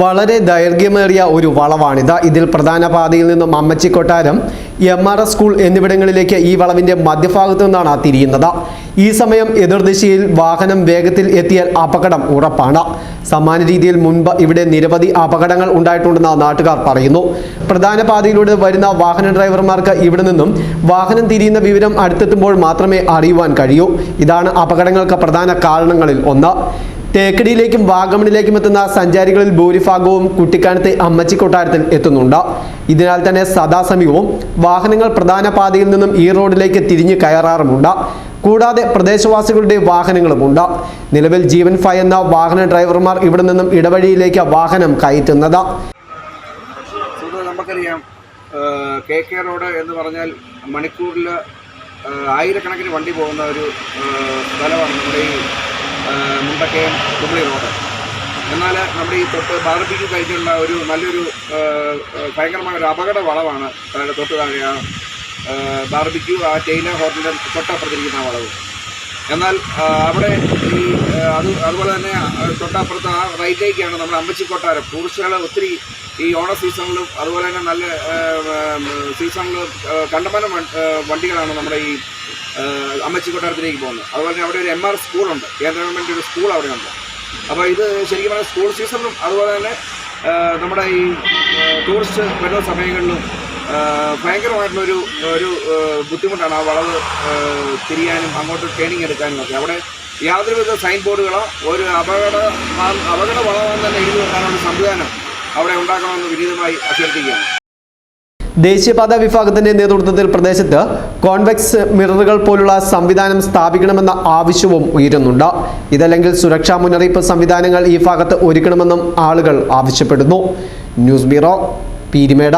വളരെ ദൈർഘ്യമേറിയ ഒരു വളവാണിത്. ഇതിൽ പ്രധാന പാതയിൽ നിന്നും അമ്മച്ചി കൊട്ടാരം എം ആർ എസ് സ്കൂൾ എന്നിവിടങ്ങളിലേക്ക് ഈ വളവിന്റെ മധ്യഭാഗത്തു നിന്നാണ് തിരിയുന്നത്. ഈ സമയം എതിർദിശയിൽ വാഹനം വേഗത്തിൽ എത്തിയാൽ അപകടം ഉറപ്പാണ്. സമാന രീതിയിൽ മുൻപ് ഇവിടെ നിരവധി അപകടങ്ങൾ ഉണ്ടായിട്ടുണ്ടെന്ന് നാട്ടുകാർ പറയുന്നു. പ്രധാന പാതയിലൂടെ വരുന്ന വാഹന ഡ്രൈവർമാർക്ക് ഇവിടെ നിന്നും വാഹനം തിരിയുന്ന വിവരം അടുത്തെത്തുമ്പോൾ മാത്രമേ അറിയുവാൻ കഴിയൂ. ഇതാണ് അപകടങ്ങൾക്ക് പ്രധാന കാരണങ്ങളിൽ ഒന്ന്. തേക്കടിയിലേക്കും വാഗമണിലേക്കും എത്തുന്ന സഞ്ചാരികളിൽ ഭൂരിഭാഗവും കുട്ടിക്കാനത്തെ അമ്മച്ചി കൊട്ടാരത്തിൽ എത്തുന്നുണ്ട്. ഇതിനാൽ തന്നെ സദാസമയവും വാഹനങ്ങൾ പ്രധാന പാതയിൽ നിന്നും ഈ റോഡിലേക്ക് തിരിഞ്ഞു കയറാറുമുണ്ട്. കൂടാതെ പ്രദേശവാസികളുടെ വാഹനങ്ങളുമുണ്ട്. നിലവിൽ ജീവൻ ഫൈ എന്ന വാഹന ഡ്രൈവർമാർ ഇവിടെ നിന്നും ഇടവഴിയിലേക്ക് വാഹനം കയറ്റുന്നത്. നമുക്കറിയാം കെ കെ റോഡ് എന്ന് പറഞ്ഞാൽ മണിക്കൂറിൽ ആയിരക്കണക്കിന് വണ്ടി പോകുന്ന ഒരു സ്ഥലമാണ് നമ്മുടെ ഈ മുണ്ടക്കയം കുമളി റോഡ്. എന്നാൽ നമ്മുടെ ഈ തൊട്ട് ബാർബിക്ക് കഴിഞ്ഞുള്ള ഒരു നല്ലൊരു ഭയങ്കരമായ ഒരു അപകട വളവാണ് തൊട്ട് താഴെ ബാർബിക്യൂ ആ ടൈലർ ഹോട്ടലിന്റെ തൊട്ടപ്പുറത്തിരിക്കുന്ന വളവ്. എന്നാൽ അവിടെ ഈ അത് അതുപോലെ തന്നെ തൊട്ടപ്പുറത്ത് ആ റൈറ്റിലേക്കാണ് നമ്മുടെ അമ്പച്ചി കൊട്ടാരം ടൂറിസ്റ്റുകൾ ഒത്തിരി ഈ ഓണ സീസണിലും അതുപോലെ തന്നെ നല്ല സീസണിൽ കണ്ടമാനം വണ്ടികളാണ് നമ്മുടെ ഈ അമ്മച്ചി കൊട്ടാരത്തിലേക്ക് പോകുന്നത്. അതുപോലെ തന്നെ അവിടെ ഒരു എം ആർ സ്കൂളുണ്ട്. കേന്ദ്ര ഗവൺമെന്റ് ഒരു സ്കൂൾ അവിടെയുണ്ട്. അപ്പോൾ ഇത് ശരിക്കും പറഞ്ഞാൽ സ്കൂൾ സീസണിലും അതുപോലെ തന്നെ നമ്മുടെ ഈ ടൂറിസ്റ്റ് വരുന്ന സമയങ്ങളിലും ഭയങ്കരമായിട്ടുള്ളൊരു ഒരു ബുദ്ധിമുട്ടാണ് ആ വളവ് തിരിയാനും അങ്ങോട്ട് ട്രെയിനിങ് എടുക്കാനും ഒക്കെ. അവിടെ യാതൊരുവിധ സൈൻ ബോർഡുകളോ ഒരു അപകട അപകട വളവെന്ന് തന്നെ എഴുതി വെക്കാനുള്ള സംവിധാനം അവിടെ ഉണ്ടാക്കണമെന്ന് വിനീതമായി അഭ്യർത്ഥിക്കുകയാണ്. ദേശീയപാത വിഭാഗത്തിന്റെ നേതൃത്വത്തിൽ പ്രദേശത്ത് കോൺവെക്സ് മിററുകൾ പോലുള്ള സംവിധാനം സ്ഥാപിക്കണമെന്ന ആവശ്യവും ഉയരുന്നുണ്ട്. ഇതല്ലെങ്കിൽ സുരക്ഷാ മുന്നറിയിപ്പ് സംവിധാനങ്ങൾ ഈ ഭാഗത്ത് ഒരുക്കണമെന്നും ആളുകൾ ആവശ്യപ്പെടുന്നു. News bureau Peermade.